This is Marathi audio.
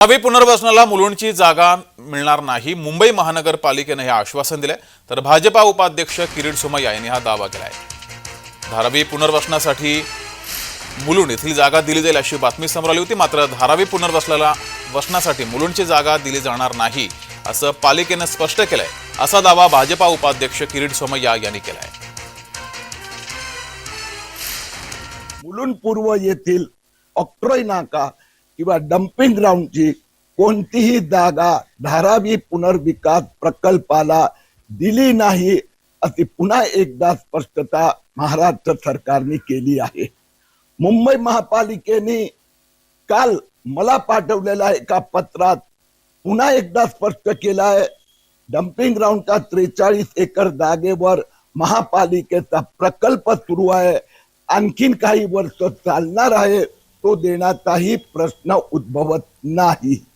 धारावी पुनर्वसनाला मुलुंडची जागा मिळणार नाही. मुंबई महानगरपालिकेनं हे आश्वासन दिलंय. तर भाजपा उपाध्यक्ष किरीट सोमय्या यांनी हा दावा केलाय. धारावी पुनर्वसनासाठी मुलुंड येथील जागा दिली जाईल अशी बातमी समोर आली होती. मात्र धारावी पुनर्वसनाला वसनासाठी मुलुंडची जागा दिली जाणार नाही असं पालिकेनं स्पष्ट केलंय. असा दावा भाजपा उपाध्यक्ष किरीट सोमय्या यांनी केलाय. मुलुंड पूर्व येथील ऑक्ट्रॉय नाका किंवा डम्पिंग ग्राउंडची कोणतीही जागा धारावी पुनर्विकास प्रकल्पाला दिली नाही अशी पुन्हा एकदा स्पष्टता महाराष्ट्र सरकारने केली आहे. मुंबई महापालिकेने काल मला पाठवलेल्या एका पत्रात पुन्हा एकदा स्पष्ट केलं आहे डम्पिंग ग्राउंडच्या त्रेचाळीस एकर जागेवर महापालिकेचा प्रकल्प सुरू आहे आणखीन काही वर्ष चालणार आहे. तो देण्याचाही प्रश्न उद्भवत नाही.